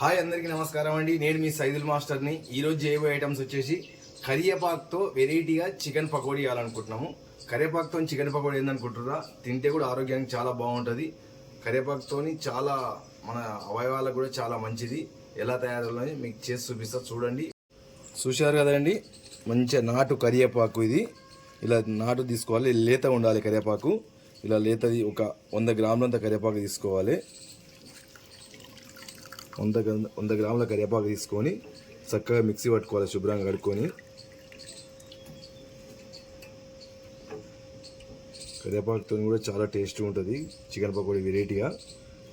Hi అందరికీ నమస్కారం అండి. నేను మీ సైదుల్ మాస్టర్ని. ఈరోజు చేయబోయే ఐటమ్స్ వచ్చేసి కరివేపాకుతో వెరైటీగా చికెన్ పకోడీ చేయాలనుకుంటున్నాము. కరివేపాకుతో చికెన్ పకోడీ ఏందనుకుంటున్నారా తింటే కూడా ఆరోగ్యానికి చాలా బాగుంటుంది. కరివేపాకుతో చాలా మన అవయవాలకు కూడా చాలా మంచిది. ఎలా తయారని మీకు చేసి చూపిస్తా చూడండి. చూశారు కదండి మంచిగా నాటు కరివేపాకు ఇది. ఇలా నాటు తీసుకోవాలి లేత ఉండాలి కరివేపాకు. ఇలా లేతది ఒక వంద గ్రాములంత కరివేపాకు తీసుకోవాలి. వంద వంద గ్రాముల కరివేపాకు తీసుకొని చక్కగా మిక్సీ పట్టుకోవాలి శుభ్రంగా కడుక్కొని. కరివేపాకుతో కూడా చాలా టేస్ట్ ఉంటుంది చికెన్ పకోడీ వెరైటీగా.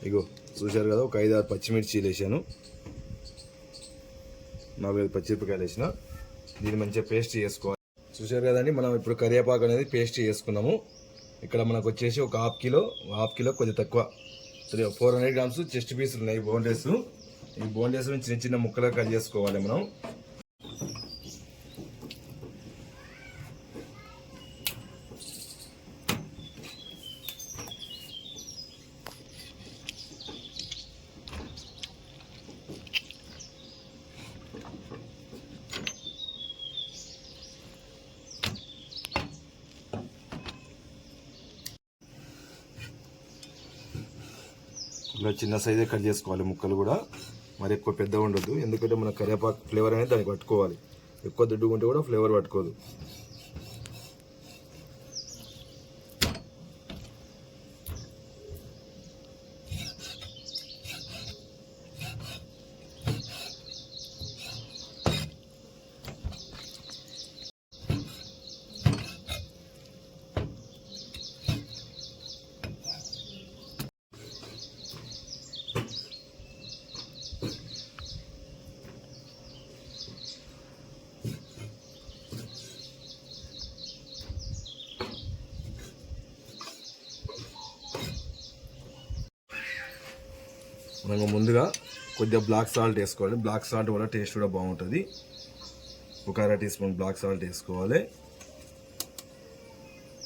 ఇగో చూశారు కదా ఒక ఐదు ఆరు పచ్చిమిర్చీలు వేసాను. నాలుగైదు పచ్చిమిరపకాయలు వేసిన. దీన్ని మంచిగా పేస్ట్ చేసుకోవాలి. చూశారు కదండి మనం ఇప్పుడు కరివేపాకు అనేది పేస్ట్ చేసుకున్నాము. ఇక్కడ మనకు వచ్చేసి ఒక హాఫ్ కిలో హాఫ్ కిలో కొద్దిగా తక్కువ. Three four hundred grams chest పీసులు ఉన్నాయి బోన్లెస్ ఈ బోన్లెస్ చిన్న చిన్న ముక్కలుగా కట్ చేసుకోవాలి మనం. ఇలా చిన్న సైజే కట్ చేసుకోవాలి ముక్కలు కూడా. మరి ఎక్కువ పెద్ద ఉండదు ఎందుకంటే మన కరివేపాకు ఫ్లేవర్ అనేది దానికి పట్టుకోవాలి. ఎక్కువ దుడ్డు ఉంటే కూడా ఫ్లేవర్ పట్టుకోదు. మనం ముందుగా కొద్దిగా బ్లాక్ సాల్ట్ వేసుకోవాలి. బ్లాక్ సాల్ట్ వల్ల టేస్ట్ కూడా బాగుంటుంది. ఒక అర టీ స్పూన్ బ్లాక్ సాల్ట్ వేసుకోవాలి.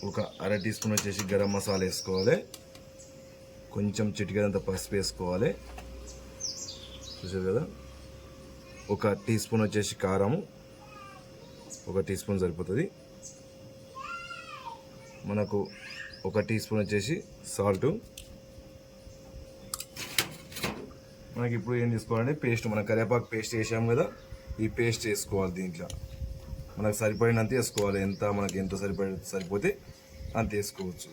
ఒక అర టీ స్పూన్ వచ్చేసి గరం మసాలా వేసుకోవాలి. కొంచెం చిటికెనంత పసుపు వేసుకోవాలి. చూసారు కదా? ఒక టీ స్పూన్ వచ్చేసి కారము ఒక టీ స్పూన్ సరిపోతుంది. మనకు ఒక టీ స్పూన్ వచ్చేసి సాల్టు మనకి ఇప్పుడు ఏం తీసుకోవాలంటే పేస్ట్ మనం కరివేపాకు పేస్ట్ వేసాం కదా ఈ పేస్ట్ వేసుకోవాలి దీంట్లో. మనకు సరిపడినంత వేసుకోవాలి. ఎంత మనకి ఎంత సరిపడి సరిపోతే అంత వేసుకోవచ్చు.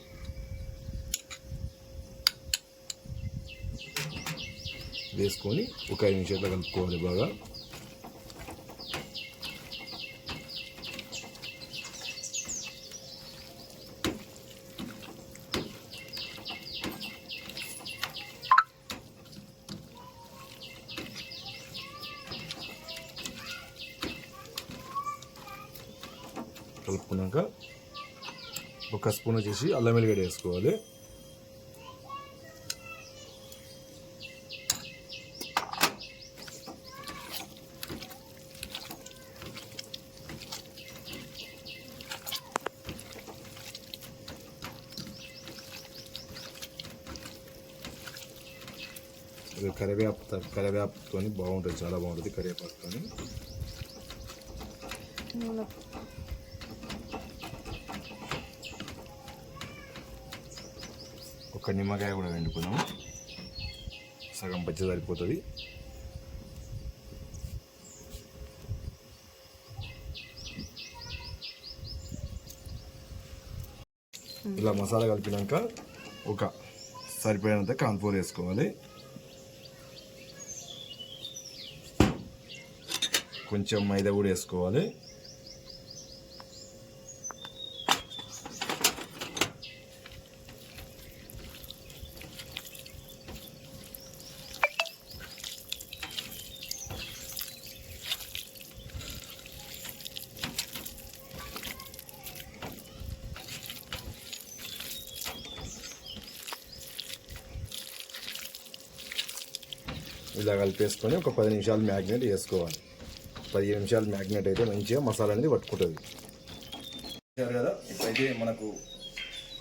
వేసుకొని ఒక ఐదు నిమిషాలు కలుపుకోవాలి బాగా. కలుపుకున్నాక ఒక స్పూన్ వచ్చేసి అల్లం వెల్లిగడ్డ వేసుకోవాలి. ఇది కరివేపాకు కరివేపాకుతో బాగుంటుంది చాలా బాగుంటుంది కరివేపాకుతో ఒక నిమ్మకాయ కూడా వండుకున్నాము సగం పచ్చి సరిపోతుంది. ఇలా మసాలా కలిపినాక ఒక సరిపోయినంత కాన్ఫోర్ వేసుకోవాలి. కొంచెం మైదా కూడా వేసుకోవాలి. ఇలా కలిపేసుకొని ఒక పది నిమిషాలు మ్యాగ్నేట్ వేసుకోవాలి పదిహేను నిమిషాలు మ్యాగ్నేట్ అయితే మంచిగా మసాలా అనేది పట్టుకుంటుంది. కదా? ఇప్పుడైతే మనకు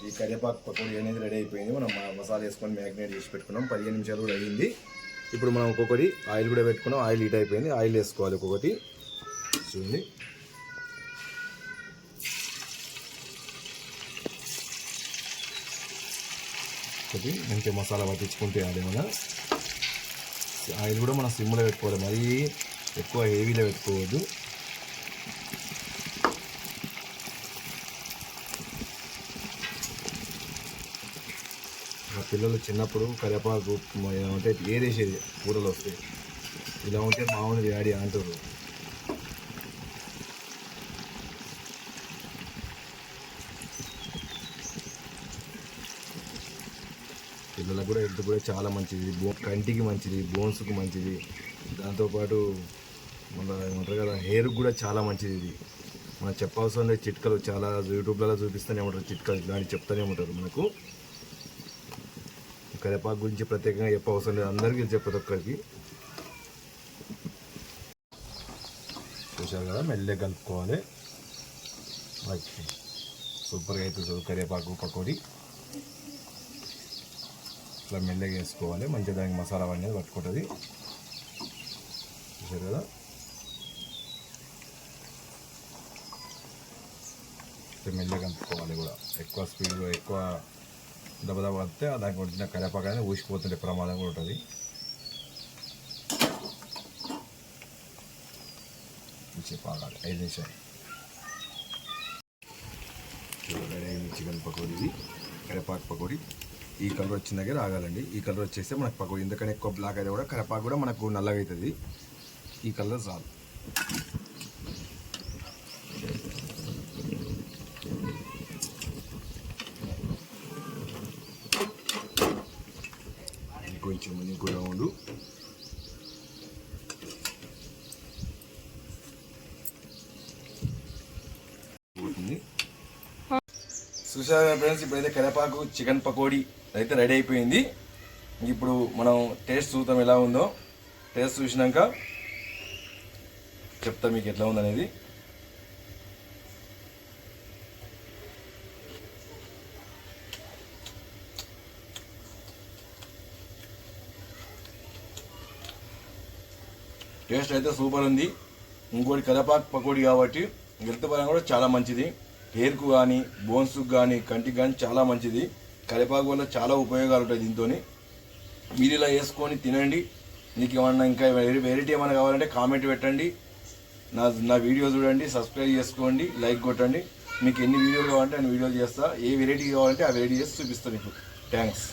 ఈ కరివేపాకు పకోడీ అనేది రెడీ అయిపోయింది. మనం మసాలా వేసుకొని మ్యాగ్నేట్ చేసి పెట్టుకున్నాం. పదిహేను నిమిషాలు కూడా అయ్యింది. ఇప్పుడు మనం ఒక్కొక్కటి ఆయిల్ కూడా పెట్టుకున్నాం. ఆయిల్ హీట్ అయిపోయింది. ఆయిల్ వేసుకోవాలి ఒక్కొక్కటి. చూడండి. ఒకటి మసాలా పట్టించుకుంటే అది మన ఆయిల్ కూడా మనం సిమ్లో పెట్టుకోవాలి. మరీ ఎక్కువ హెవీలో పెట్టుకోవద్దు. మా పిల్లలు చిన్నప్పుడు కరివేపాకు అంటే ఏదేసేది? కూరలు వస్తాయి ఇలా ఉంటే మామూలు యాడి అంటారు. పిల్లలకు కూడా హెల్త్ కూడా చాలా మంచిది. బో కంటికి మంచిది బోన్స్కి మంచిది. దాంతోపాటు మన ఏమంటారు కదా హెయిర్కి కూడా చాలా మంచిది ఇది. మనం చెప్పవలసిన లేదు చిట్కలు చాలా యూట్యూబ్లలో చూపిస్తూనే ఉంటారు చిట్కలు దాన్ని చెప్తూనే ఉంటారు మనకు. కరివేపాకు గురించి ప్రత్యేకంగా చెప్పవసరం లేదు అందరికీ చెప్పదు ఒక్కరికి. చూసారు కదా మెల్లగా కలుపుకోవాలి. సూపర్గా అవుతుంది కరివేపాకు పకోడీ. ఇట్లా మెల్లగా వేసుకోవాలి. మంచిగా దానికి మసాలా అనేది పట్టుకుంటుంది. చూసారు కదా? ఇట్లా మెల్లగా కలుపుకోవాలి కూడా. ఎక్కువ స్పీడ్లో ఎక్కువ దెబ్బదెబ్బ దెబ్బ వస్తే దానికి వచ్చిన కరివేపాకు ఊసిపోతుండే. ప్రమాదం కూడా ఉంటుంది. చెప్పాలి ఐదు నిమిషాలు. చూడండి చికెన్ పకోడీ కరేపాకు పకోడీ. ఈ కలర్ వచ్చిన దగ్గర ఆగాలండి. ఈ కలర్ వచ్చేస్తే మనకు పకోడీ ఎందుకంటే ఎక్కువ బ్లాక్ అయితే కూడా కరపాకు కూడా మనకు నల్లగా అవుతుంది ఈ కలర్ చాలు. ఇంకొంచెం ఇంకో రౌండ్ చూసారా ఫ్రెండ్స్ ఇప్పుడైతే కరేపాకు చికెన్ పకోడీ అయితే రెడీ అయిపోయింది. ఇప్పుడు మనం టేస్ట్ చూద్దాం ఎలా ఉందో. టేస్ట్ చూసినాక చెప్తా మీకు ఎట్లా ఉందనేది. టేస్ట్ అయితే సూపర్ ఉంది. ఇంకోటి కరేపాకు పకోడీ కాబట్టి హెల్త్ పరంగా కూడా చాలా మంచిది. హెయిర్కు కానీ బోన్స్కు కానీ కంటికి కానీ చాలా మంచిది. కరివేపాకు వల్ల చాలా ఉపయోగాలు ఉంటాయి దీంతో మీరు ఇలా వేసుకొని తినండి. మీకు ఏమన్నా ఇంకా వెరైటీ ఏమైనా కావాలంటే కామెంట్ పెట్టండి. నా నా వీడియో చూడండి సబ్స్క్రైబ్ చేసుకోండి లైక్ కొట్టండి. మీకు ఎన్ని వీడియోలు కావాలంటే అన్ని వీడియోలు చేస్తా. ఏ వెరైటీ కావాలంటే ఆ వెరైటీ చేసి చూపిస్తాను మీకు. థ్యాంక్స్.